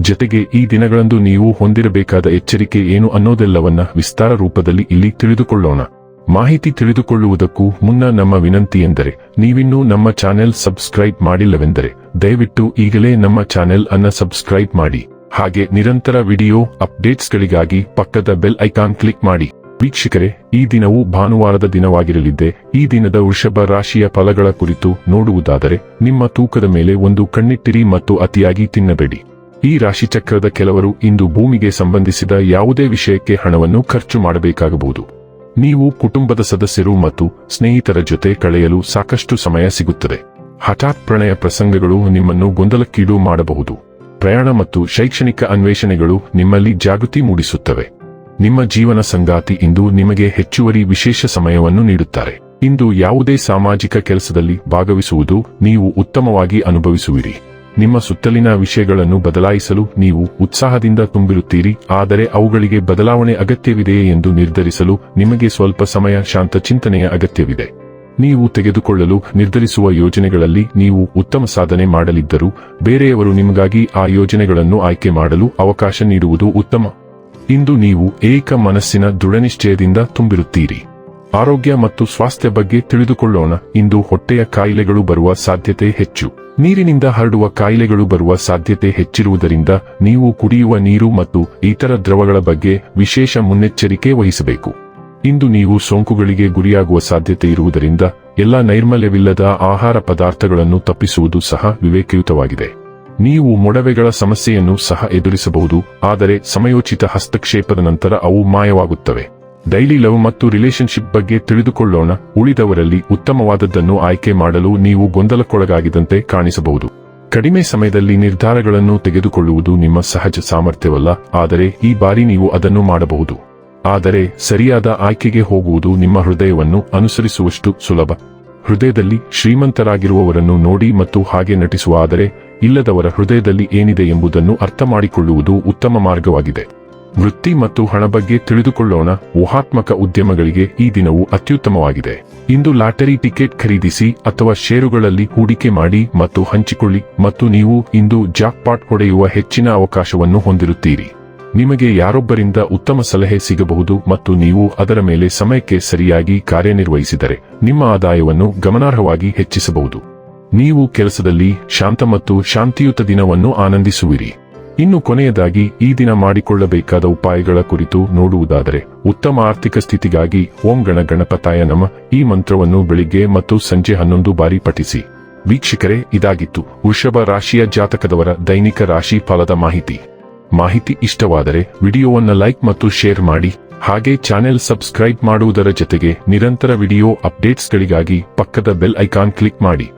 ಜತೆಗೆ ಈ ದಿನಗಳಂದು ನೀವು ಹೊಂದಿರಬೇಕಾದ ಎಚ್ಚರಿಕೆ ಏನು ಅನ್ನೋದೆಲ್ಲವನ್ನ ವಿಸ್ತಾರ ರೂಪದಲ್ಲಿ ಇಲ್ಲಿ ತಿಳಿದುಕೊಳ್ಳೋಣ. ಮಾಹಿತಿ ತಿಳಿದುಕೊಳ್ಳುವುದಕ್ಕೂ ಮುನ್ನ ನಮ್ಮ ವಿನಂತಿ ಎಂದರೆ, ನೀವಿನ್ನೂ ನಮ್ಮ ಚಾನೆಲ್ ಸಬ್ಸ್ಕ್ರೈಬ್ ಮಾಡಿಲ್ಲವೆಂದರೆ, ದಯವಿಟ್ಟು ಈಗಲೇ ನಮ್ಮ ಚಾನೆಲ್ ಅನ್ನ ಸಬ್ಸ್ಕ್ರೈಬ್ ಮಾಡಿ. ಹಾಗೆ ನಿರಂತರ ವಿಡಿಯೋ ಅಪ್ಡೇಟ್ಸ್ಗಳಿಗಾಗಿ ಪಕ್ಕದ ಬೆಲ್ ಐಕಾನ್ ಕ್ಲಿಕ್ ಮಾಡಿ. ವೀಕ್ಷಕರೇ, ಈ ದಿನವು ಭಾನುವಾರದ ದಿನವಾಗಿರಲಿದ್ದೆ, ಈ ದಿನದ ವೃಷಭ ರಾಶಿಯ ಫಲಗಳ ಕುರಿತು ನೋಡುವುದಾದರೆ, ನಿಮ್ಮ ತೂಕದ ಮೇಲೆ ಒಂದು ಕಣ್ಣಿಟ್ಟಿರಿ ಮತ್ತು ಅತಿಯಾಗಿ ತಿನ್ನಬೇಡಿ. ಈ ರಾಶಿಚಕ್ರದ ಕೆಲವರು ಇಂದು ಭೂಮಿಗೆ ಸಂಬಂಧಿಸಿದ ಯಾವುದೇ ವಿಷಯಕ್ಕೆ ಹಣವನ್ನು ಖರ್ಚು ಮಾಡಬೇಕಾಗಬಹುದು. ನೀವು ಕುಟುಂಬದ ಸದಸ್ಯರು ಮತ್ತು ಸ್ನೇಹಿತರ ಜೊತೆ ಕಳೆಯಲು ಸಾಕಷ್ಟು ಸಮಯ ಸಿಗುತ್ತದೆ. ಹಠಾತ್ ಪ್ರಣಯ ಪ್ರಸಂಗಗಳು ನಿಮ್ಮನ್ನು ಗೊಂದಲಕ್ಕೀಡು ಮಾಡಬಹುದು. ಪ್ರಯಾಣ ಮತ್ತು ಶೈಕ್ಷಣಿಕ ಅನ್ವೇಷಣೆಗಳು ನಿಮ್ಮಲ್ಲಿ ಜಾಗೃತಿ ಮೂಡಿಸುತ್ತವೆ. ನಿಮ್ಮ ಜೀವನ ಸಂಗಾತಿ ಇಂದು ನಿಮಗೆ ಹೆಚ್ಚುವರಿ ವಿಶೇಷ ಸಮಯವನ್ನು ನೀಡುತ್ತಾರೆ. ಇಂದು ಯಾವುದೇ ಸಾಮಾಜಿಕ ಕೆಲಸದಲ್ಲಿ ಭಾಗವಹಿಸುವುದು ನೀವು ಉತ್ತಮವಾಗಿ ಅನುಭವಿಸುವಿರಿ. ನಿಮ್ಮ ಸುತ್ತಲಿನ ವಿಷಯಗಳನ್ನು ಬದಲಾಯಿಸಲು ನೀವು ಉತ್ಸಾಹದಿಂದ ತುಂಬಿರುತ್ತೀರಿ, ಆದರೆ ಅವುಗಳಿಗೆ ಬದಲಾವಣೆ ಅಗತ್ಯವಿದೆಯೇ ಎಂದು ನಿರ್ಧರಿಸಲು ನಿಮಗೆ ಸ್ವಲ್ಪ ಸಮಯ ಶಾಂತ ಚಿಂತನೆಯ ಅಗತ್ಯವಿದೆ. ನೀವು ತೆಗೆದುಕೊಳ್ಳಲು ನಿರ್ಧರಿಸುವ ಯೋಜನೆಗಳಲ್ಲಿ ನೀವು ಉತ್ತಮ ಸಾಧನೆ ಮಾಡಲಿದ್ದರೂ, ಬೇರೆಯವರು ನಿಮಗಾಗಿ ಆ ಯೋಜನೆಗಳನ್ನು ಆಯ್ಕೆ ಮಾಡಲು ಅವಕಾಶ ನೀಡುವುದು ಉತ್ತಮ. ಇಂದು ನೀವು ಏಕ ಮನಸ್ಸಿನ ದೃಢನಿಶ್ಚಯದಿಂದ ತುಂಬಿರುತ್ತೀರಿ. ಆರೋಗ್ಯ ಮತ್ತು ಸ್ವಾಸ್ಥ್ಯ ಬಗ್ಗೆ ತಿಳಿದುಕೊಳ್ಳೋಣ, ಇಂದು ಹೊಟ್ಟೆಯ ಕಾಯಿಲೆಗಳು ಬರುವ ಸಾಧ್ಯತೆ ಹೆಚ್ಚು. ನೀರಿನಿಂದ ಹರಡುವ ಕಾಯಿಲೆಗಳು ಬರುವ ಸಾಧ್ಯತೆ ಹೆಚ್ಚಿರುವುದರಿಂದ ನೀವು ಕುಡಿಯುವ ನೀರು ಮತ್ತು ಇತರ ದ್ರವಗಳ ಬಗ್ಗೆ ವಿಶೇಷ ಮುನ್ನೆಚ್ಚರಿಕೆ ವಹಿಸಬೇಕು. ಇಂದು ನೀವು ಸೋಂಕುಗಳಿಗೆ ಗುರಿಯಾಗುವ ಸಾಧ್ಯತೆ ಇರುವುದರಿಂದ ಎಲ್ಲ ನೈರ್ಮಲ್ಯವಿಲ್ಲದ ಆಹಾರ ಪದಾರ್ಥಗಳನ್ನು ತಪ್ಪಿಸುವುದು ಸಹ ವಿವೇಕಯುತವಾಗಿದೆ. ನೀವು ಮೊಡವೆಗಳ ಸಮಸ್ಯೆಯನ್ನು ಸಹ ಎದುರಿಸಬಹುದು, ಆದರೆ ಸಮಯೋಚಿತ ಹಸ್ತಕ್ಷೇಪದ ನಂತರ ಅವು ಮಾಯವಾಗುತ್ತವೆ. ಡೈಲಿ ಲವ್ ಮತ್ತು ರಿಲೇಶನ್ಶಿಪ್ ಬಗ್ಗೆ ತಿಳಿದುಕೊಳ್ಳೋಣ. ಉಳಿದವರಲ್ಲಿ ಉತ್ತಮವಾದದ್ದನ್ನು ಆಯ್ಕೆ ಮಾಡಲು ನೀವು ಗೊಂದಲಕ್ಕೊಳಗಾಗಿದಂತೆ ಕಾಣಿಸಬಹುದು. ಕಡಿಮೆ ಸಮಯದಲ್ಲಿ ನಿರ್ಧಾರಗಳನ್ನು ತೆಗೆದುಕೊಳ್ಳುವುದು ನಿಮ್ಮ ಸಹಜ ಸಾಮರ್ಥ್ಯವಲ್ಲ, ಆದರೆ ಈ ಬಾರಿ ನೀವು ಅದನ್ನು ಮಾಡಬಹುದು. ಆದರೆ ಸರಿಯಾದ ಆಯ್ಕೆಗೆ ಹೋಗುವುದು ನಿಮ್ಮ ಹೃದಯವನ್ನು ಅನುಸರಿಸುವಷ್ಟು ಸುಲಭ. ಹೃದಯದಲ್ಲಿ ಶ್ರೀಮಂತರಾಗಿರುವವರನ್ನು ನೋಡಿ ಮತ್ತು ಹಾಗೆ ನಟಿಸುವ ಆದರೆ, ಇಲ್ಲದವರ ಹೃದಯದಲ್ಲಿ ಏನಿದೆ ಎಂಬುದನ್ನು ಅರ್ಥಮಾಡಿಕೊಳ್ಳುವುದು ಉತ್ತಮ ಮಾರ್ಗವಾಗಿದೆ. ವೃತ್ತಿ ಮತ್ತು ಹಣ ಬಗ್ಗೆ ತಿಳಿದುಕೊಳ್ಳೋಣ ಊಹಾತ್ಮಕ ಉದ್ಯಮಗಳಿಗೆ ಈ ದಿನವು ಅತ್ಯುತ್ತಮವಾಗಿದೆ. ಇಂದು ಲಾಟರಿ ಟಿಕೆಟ್ ಖರೀದಿಸಿ ಅಥವಾ ಷೇರುಗಳಲ್ಲಿ ಹೂಡಿಕೆ ಮಾಡಿ ಮತ್ತು ಹಂಚಿಕೊಳ್ಳಿ ಮತ್ತು ನೀವು ಇಂದು ಜಾಕ್ಪಾಟ್ ಹೊಡೆಯುವ ಹೆಚ್ಚಿನ ಅವಕಾಶವನ್ನು ಹೊಂದಿರುತ್ತೀರಿ. ನಿಮಗೆ ಯಾರೊಬ್ಬರಿಂದ ಉತ್ತಮ ಸಲಹೆ ಸಿಗಬಹುದು ಮತ್ತು ನೀವು ಅದರ ಮೇಲೆ ಸಮಯಕ್ಕೆ ಸರಿಯಾಗಿ ಕಾರ್ಯನಿರ್ವಹಿಸಿದರೆ ನಿಮ್ಮ ಆದಾಯವನ್ನು ಗಮನಾರ್ಹವಾಗಿ ಹೆಚ್ಚಿಸಬಹುದು. ನೀವು ಕೆಲಸದಲ್ಲಿ ಶಾಂತ ಮತ್ತು ಶಾಂತಿಯುತ ದಿನವನ್ನು ಆನಂದಿಸುವಿರಿ. ಇನ್ನು ಕೊನೆಯದಾಗಿ ಈ ದಿನ ಮಾಡಿಕೊಳ್ಳಬೇಕಾದ ಉಪಾಯಗಳ ಕುರಿತು ನೋಡುವುದಾದರೆ, ಉತ್ತಮ ಆರ್ಥಿಕ ಸ್ಥಿತಿಗಾಗಿ ಓಂ ಗಣ ಗಣಪತಾಯ ನಮ, ಈ ಮಂತ್ರವನ್ನು ಬೆಳಿಗ್ಗೆ ಮತ್ತು ಸಂಜೆ ಹನ್ನೊಂದು ಬಾರಿ ಪಠಿಸಿ. ವೀಕ್ಷಕರೇ, ಇದಾಗಿತ್ತು. ವೃಷಭ ರಾಶಿಯ ಜಾತಕದವರ ದೈನಿಕ ರಾಶಿ ಫಲದ ಮಾಹಿತಿ. ಮಾಹಿತಿ ಇಷ್ಟವಾದರೆ ವಿಡಿಯೋವನ್ನು ಲೈಕ್ ಮತ್ತು ಶೇರ್ ಮಾಡಿ. ಹಾಗೆ ಚಾನೆಲ್ ಸಬ್ಸ್ಕ್ರೈಬ್ ಮಾಡುವುದರ ಜೊತೆಗೆ ನಿರಂತರ ವಿಡಿಯೋ ಅಪ್ಡೇಟ್ಸ್ಗಳಿಗಾಗಿ ಪಕ್ಕದ ಬೆಲ್ ಐಕಾನ್ ಕ್ಲಿಕ್ ಮಾಡಿ.